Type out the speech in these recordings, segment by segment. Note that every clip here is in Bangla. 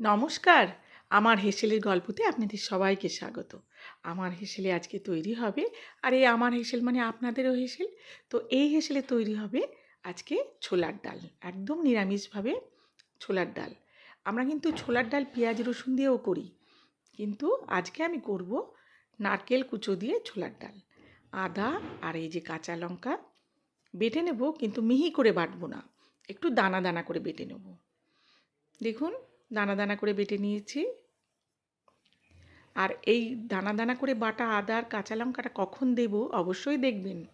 নমস্কার। আমার হেসেলের গল্পতে আপনাদের সবাইকে স্বাগত। আমার হেসেলে আজকে তৈরি হবে, আর এই আমার হেসেল মানে আপনাদেরও হেসেল। তো এই হেসেলে তৈরি হবে আজকে ছোলার ডাল, একদম নিরামিষভাবে ছোলার ডাল। আমরা কিন্তু ছোলার ডাল পেঁয়াজ, রসুন দিয়েও করি, কিন্তু আজকে আমি করব নারকেল কুচো দিয়ে ছোলার ডাল। আদা আর এই যে কাঁচা লঙ্কা বেটে নেব, কিন্তু মিহি করে বাটবো না, একটু দানা দানা করে বেটে নেব। দেখুন দানা দানা করে বেটে নিয়েছি। আর এই দানা দানা করে বাটা আদা আর কাঁচা লঙ্কাটা কখন দেব অবশ্যই দেখবেন।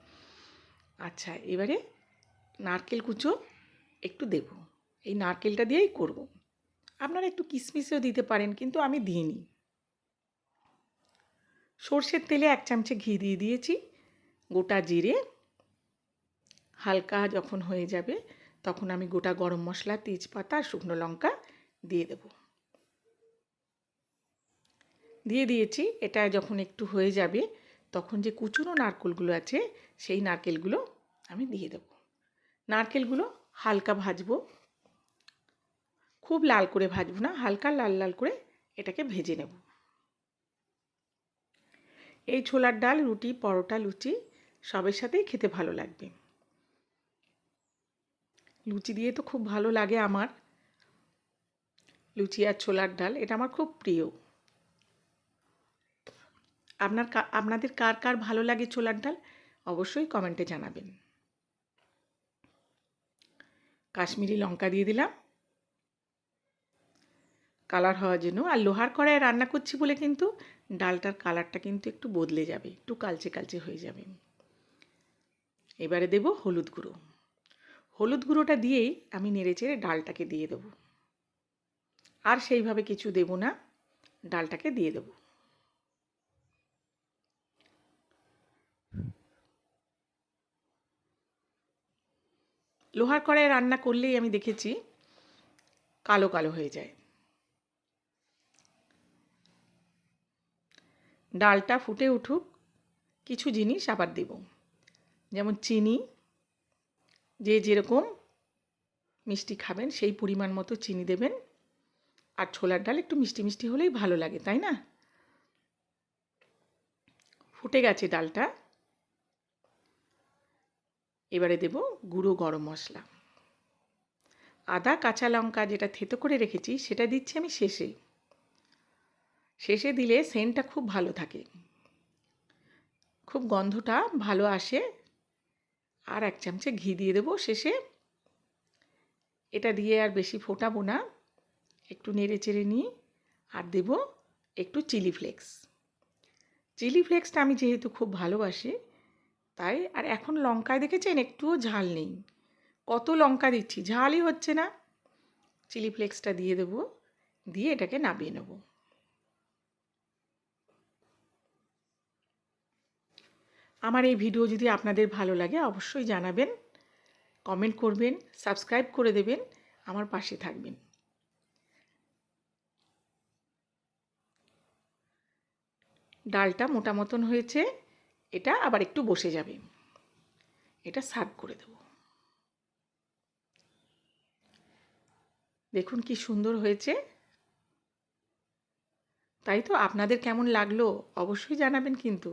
আচ্ছা এবারে নারকেল কুচো একটু দেব। এই নারকেলটা দিয়েই করব। আপনারা একটু কিশমিশও দিতে পারেন, কিন্তু আমি দিইনি। সর্ষের তেলে এক চামচে ঘি দিয়ে দিয়েছি। গোটা জিরে। হালকা যখন হয়ে যাবে, তখন আমি গোটা গরম মশলা, তেজপাতা শুকনো লঙ্কা দিয়ে দেব। দিয়ে দিয়েছি, এটা যখন একটু হয়ে যাবে, তখন যে কুচুনো নারকেলগুলো আছে, সেই নারকেলগুলো আমি দিয়ে দেব। নারকেলগুলো হালকা ভাজবো। খুব লাল করে ভাজবো না, হালকা লাল লাল করে এটাকে ভেজে নেব। এই ছোলার ডাল, রুটি, পরোটা, লুচি সবের সাথেই খেতে ভালো লাগবে। লুচি দিয়ে তো খুব ভালো লাগে আমার। লুচি আর ছোলার ডাল, এটা আমার খুব প্রিয়। আপনার আপনাদের কার কার ভালো লাগে ছোলার ডাল? অবশ্যই কমেন্টে জানাবেন। কাশ্মীরি লঙ্কা দিয়ে দিলাম। কালার হওয়ার জন্য। আর লোহার কড়ায় রান্না করছি বলে কিন্তু ডালটার কালারটা কিন্তু একটু বদলে যাবে, একটু কালচে কালচে হয়ে যাবে। এবারে দেব হলুদ গুঁড়ো। হলুদ গুঁড়োটা দিয়েই আমি নেড়ে চেড়ে ডালটাকে দিয়ে দেবো। আর সেইভাবে কিছু দেব না। ডালটাকে দিয়ে দেব। লোহার কড়াই রান্না করলেই আমি দেখেছি কালো কালো হয়ে যায়। ডালটা ফুটে উঠুক, কিছু জিনিস আবার দেব। যেমন চিনি, যে যেরকম মিষ্টি খাবেন সেই পরিমাণ মতো চিনি দেবেন। আর ছোলার ডাল একটু মিষ্টি মিষ্টি হলেই ভালো লাগে, তাই না? ফুটে গেছে ডালটা। এবারে দেব গুঁড়ো গরম মশলা। আদা, কাঁচা লঙ্কা যেটা থেতো করে রেখেছি, সেটা দিচ্ছি আমি শেষে। শেষে দিলে সেন্টটা খুব ভালো থাকে। খুব গন্ধটা ভালো আসে। আর এক চামচে ঘি দিয়ে দেবো শেষে। এটা দিয়ে আর বেশি ফোটাবো না। একটু নেড়ে চেড়ে নিই আর দেব একটু চিলি ফ্লেক্স। চিলি ফ্লেক্সটা আমি যেহেতু খুব ভালোবাসি, তাই আর এখন লঙ্কায় দেখেছেন একটুও ঝাল নেই। কত লঙ্কা দিচ্ছি? ঝালই হচ্ছে না। চিলি ফ্লেক্সটা দিয়ে দেবো, দিয়ে এটাকে নামিয়ে নেব। আমার এই ভিডিও যদি আপনাদের ভালো লাগে অবশ্যই জানাবেন, কমেন্ট করবেন, সাবস্ক্রাইব করে দেবেন, আমার পাশে থাকবেন। ডালটা মোটা মতন হয়েছে, এটা আবার একটু বসে যাবে। এটা সার্ভ করে দেব। দেখুন কি সুন্দর হয়েছে। তাই তো আপনাদের কেমন লাগল অবশ্যই জানাবেন কিন্তু।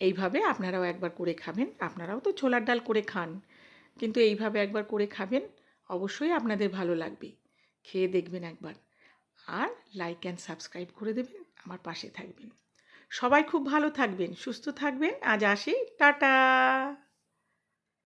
এইভাবে আপনারাও একবার করে খাবেন, আপনারাও তো ছোলার ডাল করে খান, কিন্তু এইভাবে একবার করে খাবেন অবশ্যই আপনাদের ভালো লাগবে। খেয়ে দেখবেন একবার। আর লাইক অ্যান্ড সাবস্ক্রাইব করে দেবেন, আমার পাশে থাকবেন। সবাই খুব ভালো থাকবেন, সুস্থ থাকবেন। আজ আসি, টাটা!